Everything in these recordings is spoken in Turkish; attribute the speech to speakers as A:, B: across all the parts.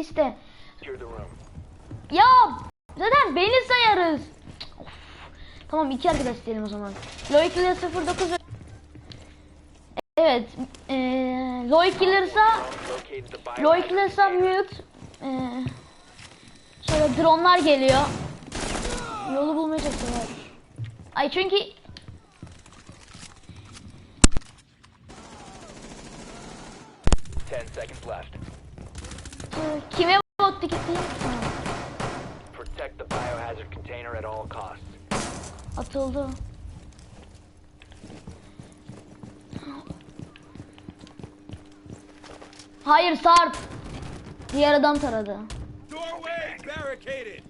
A: İşte ya zaten beni sayarız. Of. Tamam iki arkadaş diyelim o zaman. Killer 09 Evet. Eee Loy Killer'sa mute. Eee şöyle dronlar geliyor. Yolu bulmaya çalışıyorlar. Ay çünkü
B: Ten seconds left.
A: Kime bot tiketiyim?
B: Protect the biohazard container at all costs.
A: Atıldı. Hayır Sarp. Diğer adam taradı.
C: Doorway barricaded.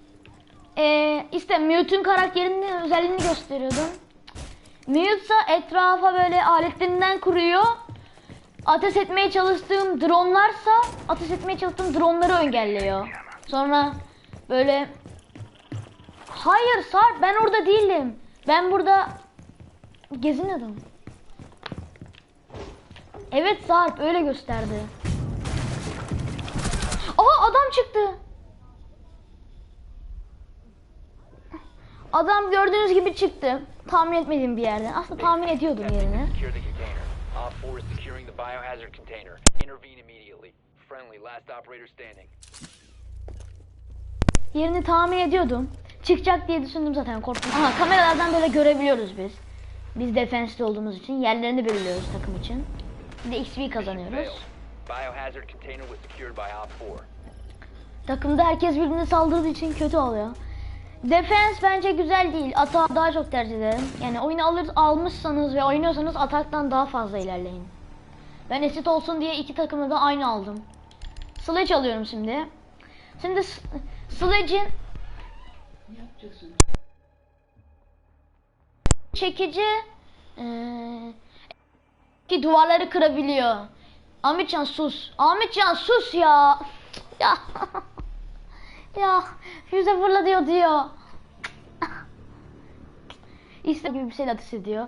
A: Ee, işte Mute'un karakterinin özelliğini gösteriyordum. Mute'sa etrafa böyle aletlerinden kuruyor. Ateş etmeye çalıştığım dronlarsa ateş etmeye çalıştığım dronları engelliyor. Sonra böyle Hayır Sarp ben orada değilim. Ben burada geziniyordum. Evet Sarp öyle gösterdi. Aha adam çıktı. Adam gördüğünüz gibi çıktı. Tahmin etmediğim bir yerden. Aslında tahmin ediyordum yerini.
B: The container. Op 4 is securing the biohazard container. Intervene immediately. Friendly, last operator standing.
A: Yerini tahmin ediyordum. Çıkacak diye düşündüm zaten korktum. Aha kameralardan böyle görebiliyoruz biz. Biz defensli olduğumuz için yerlerini belirliyoruz takım için. Bir de XP kazanıyoruz.
B: Biohazard container was secured by Op 4.
A: Takımda herkes birbirine saldırdığı için kötü oluyor. Defense bence güzel değil. Atağı daha çok tercih ederim. Yani oyunu alır, almışsanız ve oynuyorsanız ataktan daha fazla ilerleyin. Ben eşit olsun diye iki takımı da aynı aldım. Sledge alıyorum şimdi. Şimdi Sledge'in çekici eee, ki duvarları kırabiliyor. Ahmetcan sus. Ahmetcan sus ya. Ya. ya füze fırla diyor diyor. İşte gibi bir şey ateş ediyor.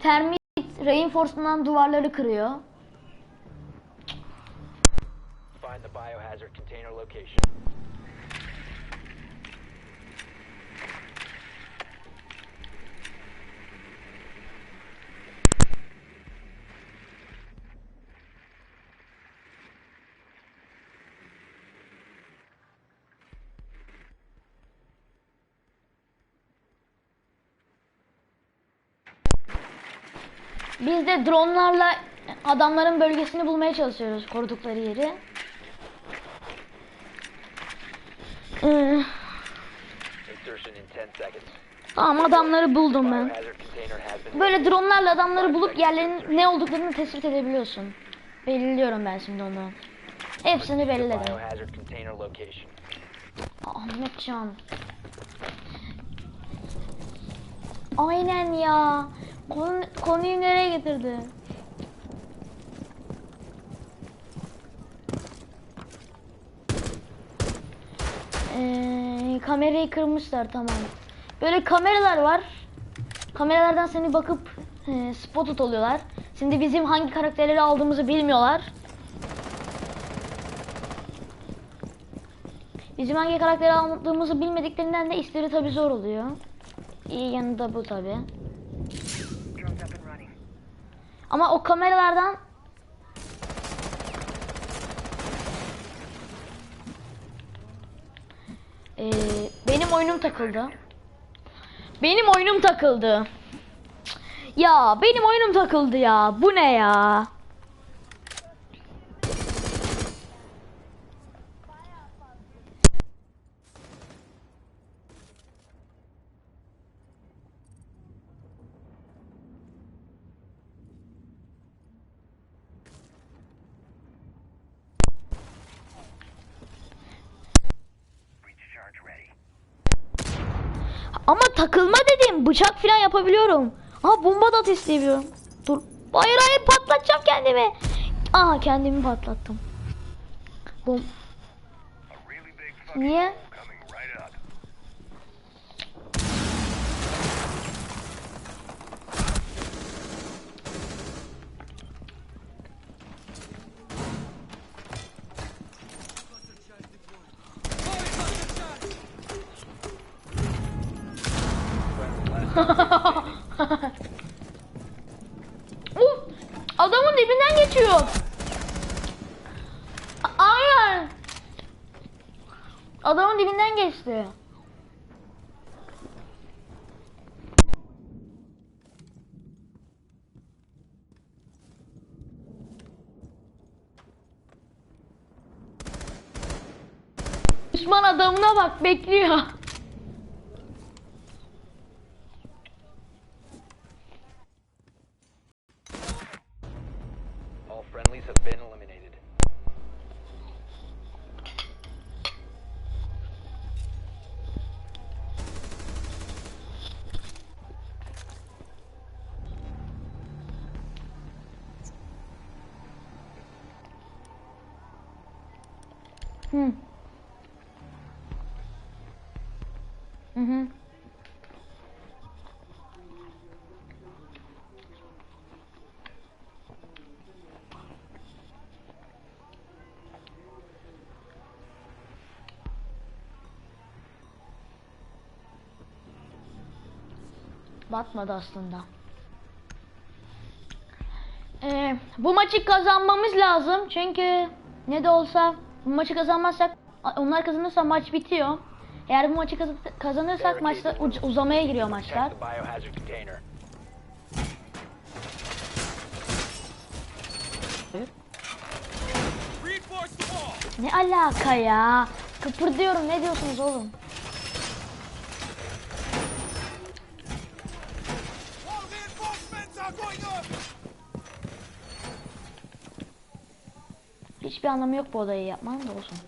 A: Termit reinforcementan duvarları kırıyor.
B: Biohazard container location.
A: Biz de dronlarla adamların bölgesini bulmaya çalışıyoruz korudukları yeri. Ee,
B: Insertion in 10 seconds.
A: tamam adamları buldum ben. Böyle dronlarla adamları bulup yerlerin ne olduklarını tespit edebiliyorsun. Belirliyorum ben şimdi onu. Hepsini belirledim. Ahmetcan. Aynen ya. Konu, konuyu nereye getirdi? Ee, kamerayı kırmışlar tamam. Böyle kameralar var. Kameralardan seni bakıp e, spotted oluyorlar. Şimdi bizim hangi karakterleri aldığımızı bilmiyorlar. Bizim hangi karakteri aldığımızı bilmediklerinden de işleri tabi zor oluyor. İyi yanı da bu tabi. Ama o kameralardan Ee, oyunum takıldı. Benim oyunum takıldı. Ya benim oyunum takıldı ya. Bu ne ya? Ama takılma dedim. Bıçak falan yapabiliyorum. Aha bomba da ateşleyebiliyorum. Dur. Hayır hayır patlatacağım kendimi. Aha kendimi patlattım. Bom. Niye? Uf, adamın dibinden geçiyor. Aynen. Adamın dibinden geçti. Düşman adamına bak bekliyor. Hı. Hı hı. Batmadı aslında. Ee, bu maçı kazanmamız lazım çünkü ne de olsa bu maçı kazanmazsak onlar kazanırsa maç bitiyor. Eğer bu maçı kazan- kazanırsak maçta uz- uzamaya giriyor maçlar. Ne alaka ya? Kıpırdıyorum ne diyorsunuz oğlum? Hiçbir anlamı yok bu odayı yapmanın da olsun.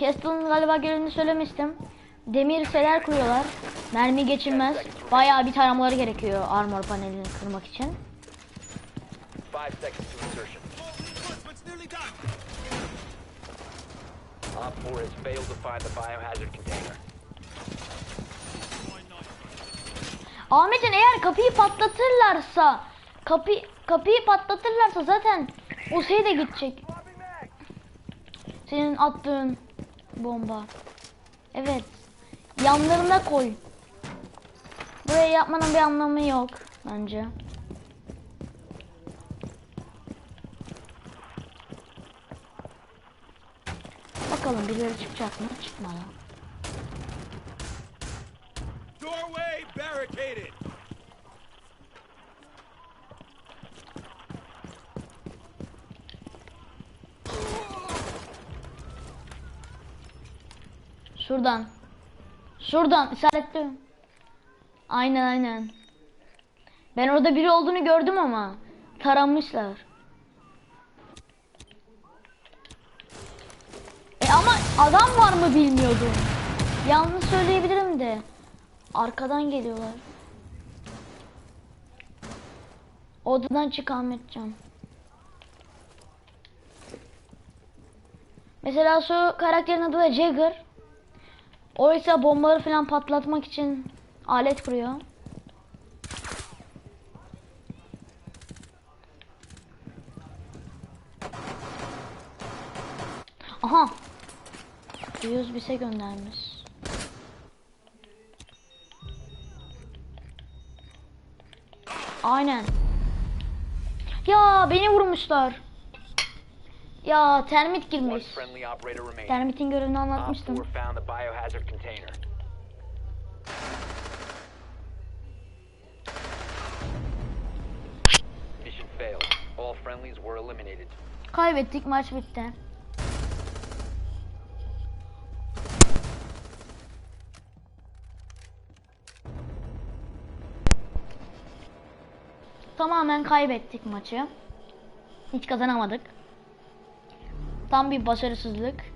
A: Castle'ın galiba görevini söylemiştim. Demir seler kuruyorlar. Mermi geçilmez. Bayağı bir taramaları gerekiyor armor panelini kırmak için.
B: Five seconds to insertion.
C: All reinforcements nearly done.
B: Op 4 has failed to find the biohazard container.
C: Why not?
A: Ahmet'in eğer kapıyı patlatırlarsa kapı kapıyı patlatırlarsa zaten o şey de gidecek. Senin attığın bomba. Evet. Yanlarına koy. Buraya yapmanın bir anlamı yok bence. Bakalım birileri çıkacak mı? Çıkmadı.
C: Doorway barricaded.
A: Şuradan. Şuradan işaretliyorum. Aynen aynen. Ben orada biri olduğunu gördüm ama taramışlar. E ama adam var mı bilmiyordum. Yalnız söyleyebilirim de. Arkadan geliyorlar. Odadan çık Ahmetcan. Mesela şu karakterin adı da Jagger. O ise bombaları falan patlatmak için alet kuruyor. Aha. 100 bise göndermiş. Aynen. Ya beni vurmuşlar. Ya termit girmiş. Termitin görevini anlatmıştım.
B: 4 found the biohazard container. Mission failed. All friendlies were eliminated.
A: Kaybettik maç bitti. Tamamen kaybettik maçı. Hiç kazanamadık. Tam bir başarısızlık.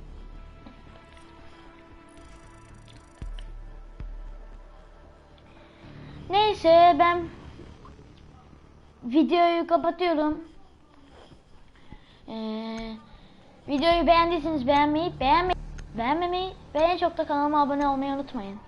A: Neyse ben videoyu kapatıyorum. Ee, videoyu beğendiyseniz beğenmeyi, beğenmeyi, beğenmemeyi ve en çok da kanalıma abone olmayı unutmayın.